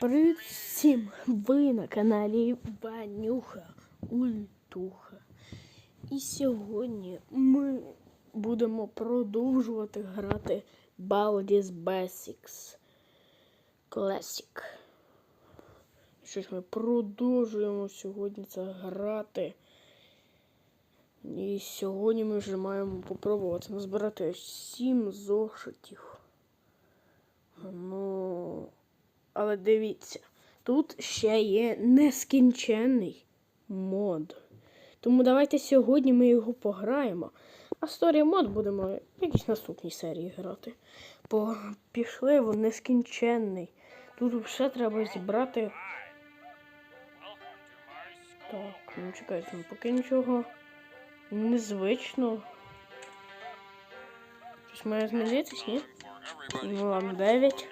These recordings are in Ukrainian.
Привіт всім! Ви на каналі Ванюха Ультуха. І сьогодні ми будемо продовжувати грати Baldur's Basics Classic. Щось ми продовжуємо сьогодні це грати. І сьогодні ми вже маємо попробувати назбирати 7 зошитів. Ну. Але дивіться, тут ще є нескінченний мод. Тому давайте сьогодні ми його пограємо. А сторі мод будемо в якійсь наступній серії грати. Бо пішли в нескінченний. Тут все треба зібрати. Так, ну чекайте, ну поки нічого незвично. Щось має змінитись, ні? Ладно, 9.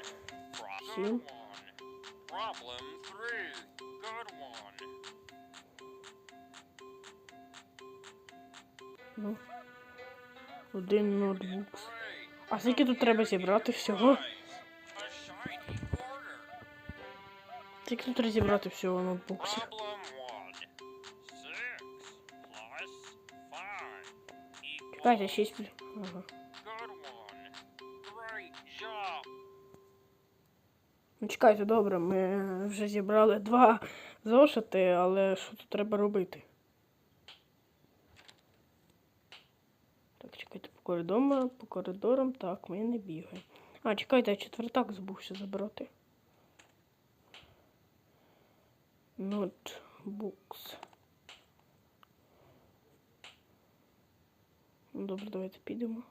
Сім. Problem three. Good one. Ну. Один ноутбук. А скільки тут треба зібрати всього? Скільки тут треба зібрати всього ноутбуксів? Чекайте, 6. Ага. Чекайте, добре, ми вже зібрали два зошити, але що тут треба робити? Так, чекайте, по коридорам, по коридорам, так, ми не бігаємо. А, чекайте, я четвертак забувся забрати. Ноутбукс. Ну, добре, давайте підемо.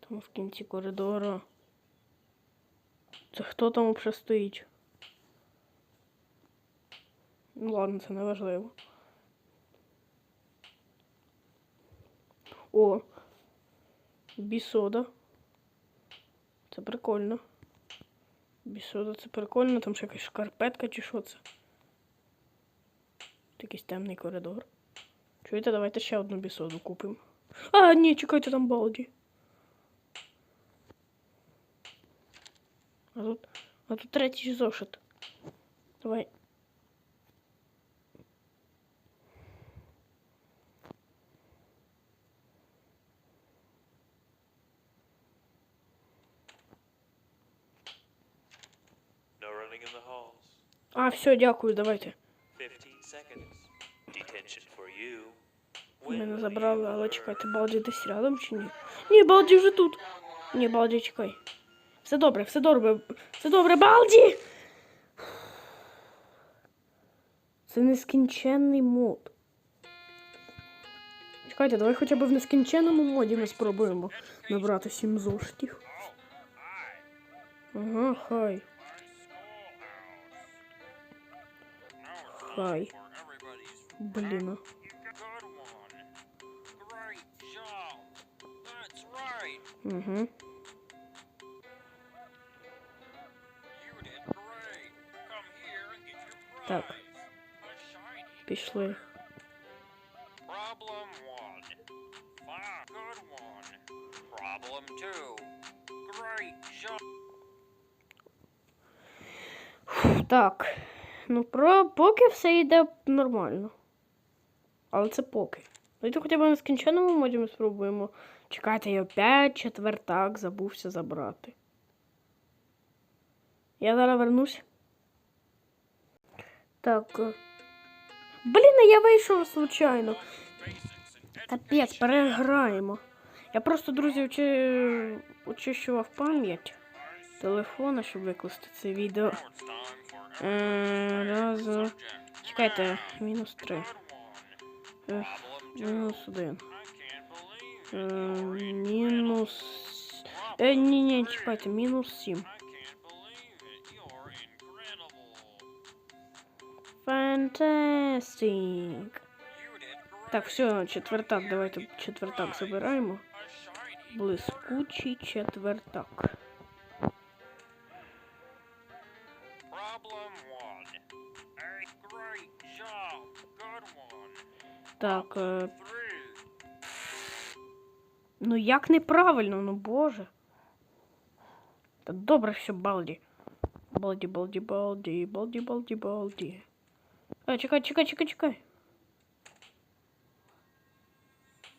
Там в кінці коридору. Це хто там вже стоїть? Ну ладно, це не важливо. О! Бісода. Це прикольно. Бісода це прикольно, там ще якась шкарпетка чи що це. Якийсь темний коридор. Чуєте, давайте ще одну бісоду купимо. А, ні, чекайте, там балді. а тут третій зошит. Давай. No running in the halls. А, все, дякую, давайте. 15 seconds. Detention for you. Мене забрали, але чекайте, Балді десь рядом чи ні? Ні, Балді вже тут. Ні, Балді, чекай. Все добре, все добре. Все добре, Балді! Це нескінченний мод. Чекайте, давай хоча б в нескінченному моді ми спробуємо набрати сім зошитів. Ага, хай. Everybody's Блін. Угу. Так. Пішли. Problem one. Fine. Good one. Problem two. Great job. Так. Ну, про поки все йде нормально. Але це поки. Давайте хоча б на скінченому моді ми спробуємо. Чекайте, я опять четвертак забувся забрати. Я зараз вернусь. Так. е. Блін, я вийшов случайно. Капець, переграємо. Я просто, друзі, очи... очищував пам'ять телефона, щоб викласти це відео. Е, раз, Чекайте, мінус три. Е, мінус один. Е, мінус. Е, ні, ні, чекайте, мінус сім. Фантастик. Так, все, четвертак, давайте четвертак забираємо. Блискучий четвертак. Так, е, ну як неправильно, ну боже. Та добре, все, балді. Балді, балді, балді, балді, балді, балді. А, чекай, чекай, чекай, чекай.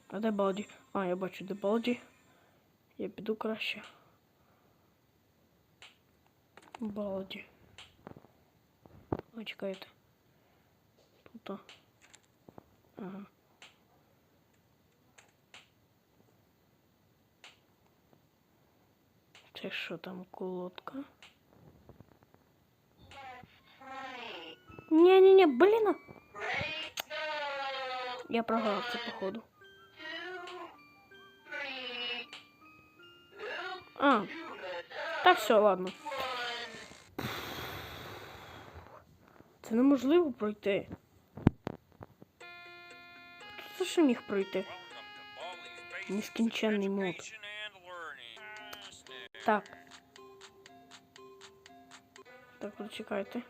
А де балді? А, я бачу, де балді. Я піду краще. Балді. А, чекайте. Тут. а. Ага. Це що там колодка? Ні-ні-ні, блін. а. Я програв походу. А. Та все, ладно. Це неможливо пройти. Хто це міг пройти? Нескінченний мод. Так. Так, почекайте.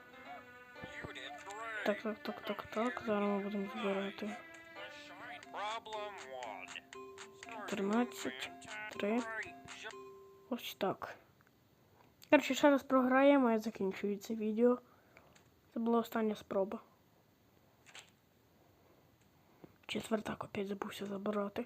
Так, так, так, так, так. Зараз ми будемо збирати. The shine problem one. Start 13, 3. Ось так. Коротше, ще раз програємо і закінчую це відео. Це була остання спроба. Четвертак опять забувся забирати.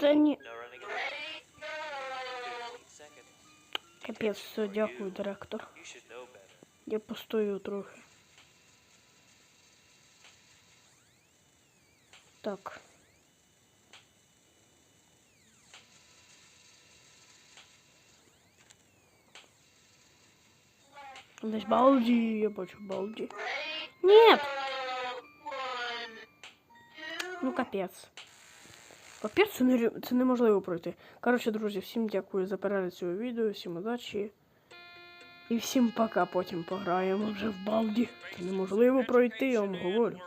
Це ні. No running around. 15 seconds. Капець, все, дякую, директор. Я постою трохи. Так. Десь балді, я бачу балді. Нет! Ну капець. Капець, це, не, це неможливо пройти. Коротше, друзі, всім дякую за перегляд цього відео, всім удачі. І всім пока, потім пограємо вже в балді. Це неможливо пройти, я вам говорю.